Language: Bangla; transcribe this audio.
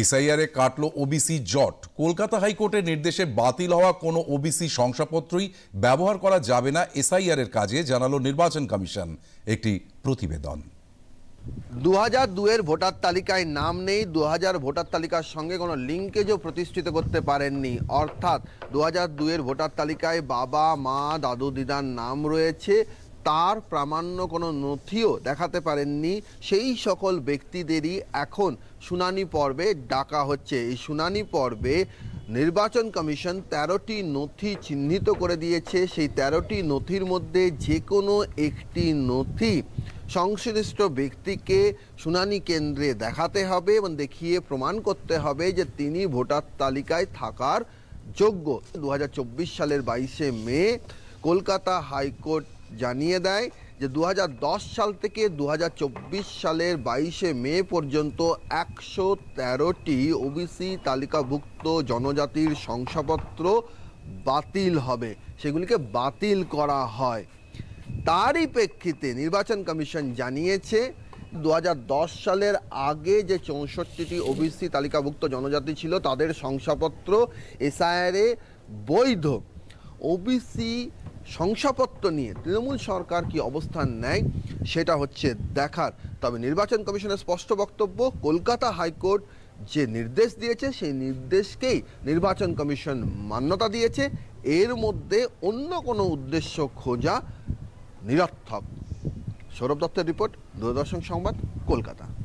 এসআইআরে কাটল ওবিসি জট। কলকাতা হাইকোর্টের নির্দেশে বাতিল হওয়া কোনো ওবিসি শংসাপত্রই ব্যবহার করা যাবে না এসআইআর এর কাজে, জানালো নির্বাচন কমিশন, একটি প্রতিবেদন। দু হাজার দুয়ের ভোটার তালিকায় নাম নেই দু হাজার ভোটার তালিকার সঙ্গে কোনো লিঙ্কেজও প্রতিষ্ঠিত করতে পারেননি। অর্থাৎ দু হাজার দুয়ের ভোটার তালিকায় বাবা, মা, দাদু, দিদার নাম রয়েছে। তার প্রামাণ্য কোনো নথিও দেখাতে পারেননি। সেই সকল ব্যক্তিদেরই এখন শুনানি পর্বে ডাকা হচ্ছে। এই শুনানি পর্বে নির্বাচন কমিশন তেরোটি নথি চিহ্নিত করে দিয়েছে। সেই তেরোটি নথির মধ্যে যে কোনো একটি নথি সংশ্লিষ্ট ব্যক্তিকে শুনানি কেন্দ্রে দেখাতে হবে এবং দেখিয়ে প্রমাণ করতে হবে যে তিনি ভোটার তালিকায় থাকার যোগ্য। দু হাজার চব্বিশ সালের বাইশে মে কলকাতা হাইকোর্ট জানিয়ে দেয় যে দু হাজার দশ সাল থেকে দু হাজার চব্বিশ সালের বাইশে মে পর্যন্ত একশো তেরোটি ওবিসি তালিকাভুক্ত জনজাতির শংসাপত্র বাতিল হবে। সেগুলিকে বাতিল করা হয়। তারই প্রেক্ষিতে নির্বাচন কমিশন জানিয়েছে দু হাজার দশ সালের আগে যে চৌষট্টিটি ওবিসি তালিকাভুক্ত জনজাতি ছিল, তাদের শংসাপত্র এসআইআরে বৈধ। ওবিসি শংসাপত্র নিয়ে তৃণমূল সরকার কি অবস্থান নেয় সেটা হচ্ছে দেখার। তবে নির্বাচন কমিশনের স্পষ্ট বক্তব্য, কলকাতা হাইকোর্ট যে নির্দেশ দিয়েছে, সেই নির্দেশকেই নির্বাচন কমিশন মান্যতা দিয়েছে। এর মধ্যে অন্য কোনো উদ্দেশ্য খোঁজা নিরর্থক। সৌরভ দত্তের রিপোর্ট, দূরদর্শন সংবাদ, কলকাতা।